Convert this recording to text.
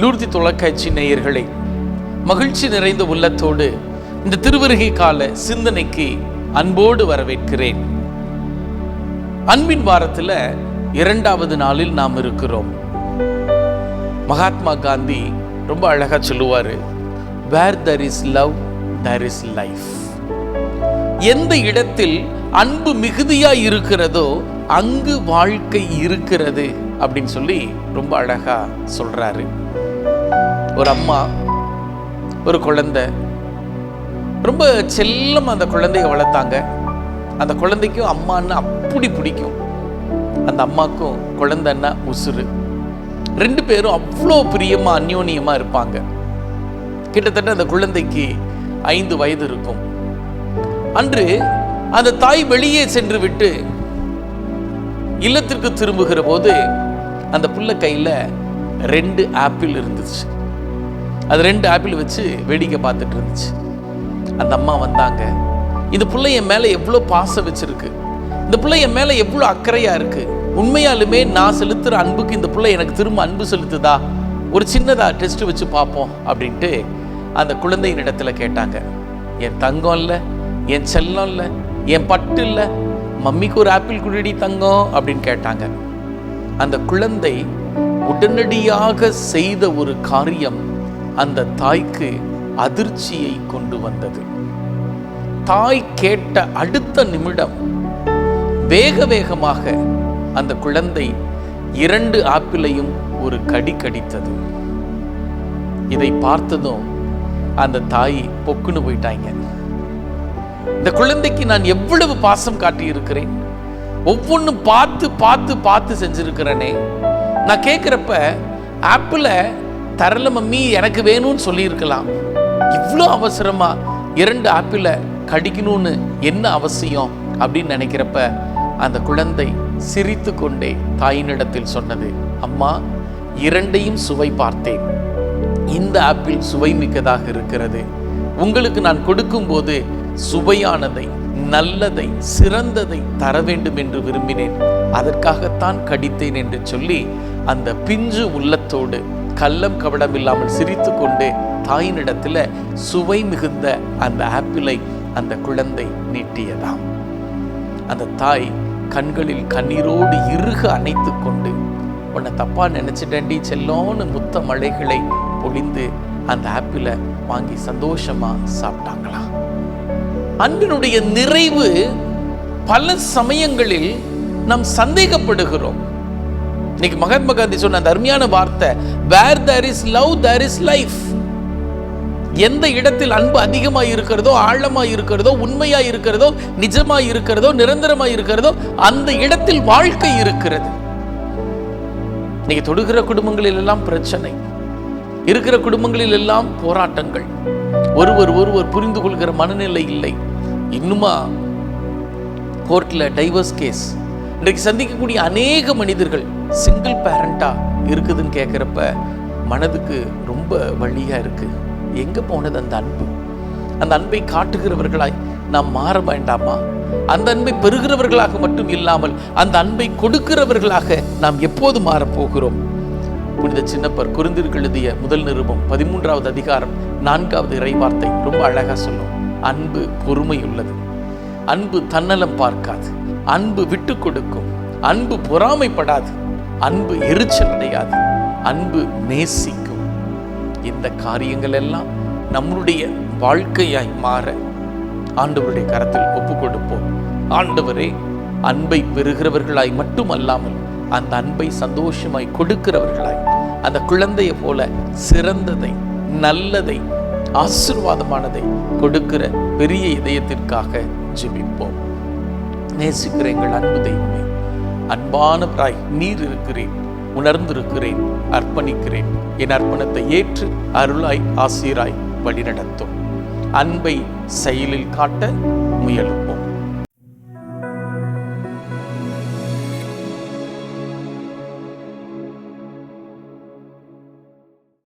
லூர்தி தொலைக்காட்சி நேயர்களை மகிழ்ச்சி நிறைந்த உள்ளத்தோடு இந்த திருவருகை கால சிந்தனைக்கு அன்போடு வரவேற்கிறேன். அன்பின் வாரத்தில் இரண்டாவது நாளில் நாம் இருக்கிறோம். மகாத்மா காந்தி ரொம்ப அழகா சொல்லுவாரு where there is love there is life எந்த இடத்தில் அன்பு மிகுதியா இருக்கிறதோ அங்கு வாழ்க்கை இருக்கிறது அப்படின்னு சொல்லி ரொம்ப அழகா சொல்றாரு. ஒரு அம்மா ஒரு குழந்தை. ரொம்ப செல்லம் அந்த குழந்தைய வளர்த்தாங்க. அந்த குழந்தைக்கும் அம்மான்னு அப்படி பிடிக்கும். அந்த அம்மாக்கும் குழந்தைன்னா உசுறு. ரெண்டு பேரும் அவ்வளோ பிரியமா அந்யோன்யமா இருப்பாங்க. கிட்டத்தட்ட அந்த குழந்தைக்கு ஐந்து வயது இருக்கும். அன்று அந்த தாய் வெளியே சென்று விட்டு இல்லத்திற்கு திரும்புகிற போது அந்த புள்ள கையில ரெண்டு ஆப்பிள் இருந்துச்சு. அது ரெண்டு ஆப்பிள் வச்சு வேடிக்கை பார்த்துட்டு இருந்துச்சு. அந்த அம்மா வந்தாங்க. இந்த பிள்ளை என் மேலே எவ்வளோ பாசம் வச்சிருக்கு. இந்த பிள்ளை என் மேலே எவ்வளோ அக்கறையாக இருக்குது உண்மையாலுமே நான் செலுத்துகிற அன்புக்கு இந்த பிள்ளை எனக்கு திரும்ப அன்பு செலுத்துதா? ஒரு சின்னதாக டெஸ்ட் வச்சு பார்ப்போம் அப்படின்ட்டு அந்த குழந்தையின் இடத்துல கேட்டாங்க. என் தங்கம் இல்லை என் செல்லம் இல்லை என் பட்டு இல்லை மம்மிக்கு ஒரு ஆப்பிள் குடிடி தங்கம் அப்படின்னு கேட்டாங்க. அந்த குழந்தை உடனடியாக செய்த ஒரு காரியம் அந்த தாய்க்கு அதிர்ச்சியை கொண்டு வந்தது. தாய் கேட்ட அடுத்த நிமிடம் வேக வேகமாக அந்த குழந்தை இரண்டு ஆப்பிளையும் ஒரு கடி கடித்தது. இதை பார்த்ததும் அந்த தாய் பொக்குன்னு போயிட்டாங்க. இந்த குழந்தைக்கு நான் எவ்வளவு பாசம் காட்டி இருக்கிறேன் ஒவ்வொன்றும் பார்த்து பார்த்து பார்த்து செஞ்சிருக்கிறேனே. நான் கேட்குறப்ப ஆப்பிளை தரல மம்மி எனக்கு வேணும்னு சொல்லியிருக்கலாம். இவ்வளோ அவசரமா இரண்டு ஆப்பிளை கடிக்கணும்னு என்ன அவசியம் அப்படின்னு நினைக்கிறப்ப அந்த குழந்தை சிரித்து கொண்டே தாயினிடத்தில் சொன்னது அம்மா இரண்டையும் சுவை பார்த்தேன். இந்த ஆப்பிள் சுவை மிக்கதாக இருக்கிறது. உங்களுக்கு நான் கொடுக்கும்போது சுவையானதை நல்லதை சிறந்ததை தர வேண்டும் என்று விரும்பினேன். அதற்காகத்தான் கடித்தேன் என்று சொல்லி அந்த பிஞ்சு உள்ளத்தோடு கள்ளம் கபடம் இல்லாமல் சிரித்து கொண்டு தாயினிடத்தில் சுவை மிகுந்த அந்த ஆப்பிளை அந்த குழந்தை நீட்டியதாம். அந்த தாய் கண்களில் கண்ணீரோடு இறுக அணைத்து கொண்டு உன்னை தப்பா நினைச்சிட்டேன்டி செல்லோன்னு முத்த மழைகளை பொழிந்து அந்த ஆப்பிளை வாங்கி சந்தோஷமா சாப்பிட்டாங்களாம் அன்பினுடைய நிறைவு பல சமயங்களில் நாம் சந்தேகப்படுகிறோம். இன்னைக்கு மகாத்மா காந்தி சொன்ன அந்த அருமையான வார்த்தை where there is love there is life எந்த இடத்தில் அன்பு அதிகமா இருக்கிறதோ ஆழமா இருக்கிறதோ உண்மையா இருக்கிறதோ நிஜமா இருக்கிறதோ நிரந்தரமா இருக்கிறதோ அந்த இடத்தில் வாழ்க்கை இருக்கிறது. நீங்க தொடுகிற குடும்பங்களில் எல்லாம் பிரச்சனை. இருக்கிற குடும்பங்களில் எல்லாம் போராட்டங்கள். ஒருவர் ஒருவர் புரிந்து கொள்கிற மனநிலை இல்லை. இன்னுமா கோர்ட்ல டைவர்ஸ் கேஸ் இன்றைக்கு சந்திக்கக்கூடிய அநேக மனிதர்கள் சிங்கிள் பேரண்டா இருக்குதுன்னு கேட்குறப்ப மனதுக்கு ரொம்ப வழியாக இருக்குது எங்கே போனது அந்த அன்பு? அந்த அன்பை காட்டுகிறவர்களாய் நாம் மாற வேண்டாமா? அந்த அன்பை பெறுகிறவர்களாக மட்டும் இல்லாமல் அந்த அன்பை கொடுக்கிறவர்களாக நாம் எப்போது மாறப் போகிறோம்? புனித சின்னப்பர் குருந்திற்கு எழுதிய முதல் நிருபம் பதிமூன்றாவது அதிகாரம் நான்காவது இறைவார்த்தை ரொம்ப அழகாக சொல்லும். அன்பு பொறுமை உள்ளது அன்பு தன்னலம் பார்க்காது. அன்பு விட்டு கொடுக்கும். அன்பு பொறாமைப்படாது. அன்பு எரிச்சல் அடையாது. அன்பு நேசிக்கும். இந்த காரியங்கள் எல்லாம் நம்முடைய வாழ்க்கையாய் மாற ஆண்டவருடைய கரத்தில் ஒப்பு கொடுப்போம். ஆண்டவரே அன்பை பெறுகிறவர்களாய் மட்டுமல்லாமல் அந்த அன்பை சந்தோஷமாய் கொடுக்கிறவர்களாய் அந்த குழந்தையை போல சிறந்ததை நல்லதை ஆசிர்வாதமானதை கொடுக்கிற பெரிய இதயத்திற்காக ஜெபிப்போம். நேசிக்கிற எங்கள் அன்பு தெய்வமே. அன்பான பிராய் நீர் இருக்கிறேன் உணர்ந்திருக்கிறேன் அர்ப்பணிக்கிறேன். என் அர்ப்பணத்தை ஏற்று அருளாய் ஆசீராய் வழிநடத்தும். அன்பை செயலில் காட்ட முயலுவோம்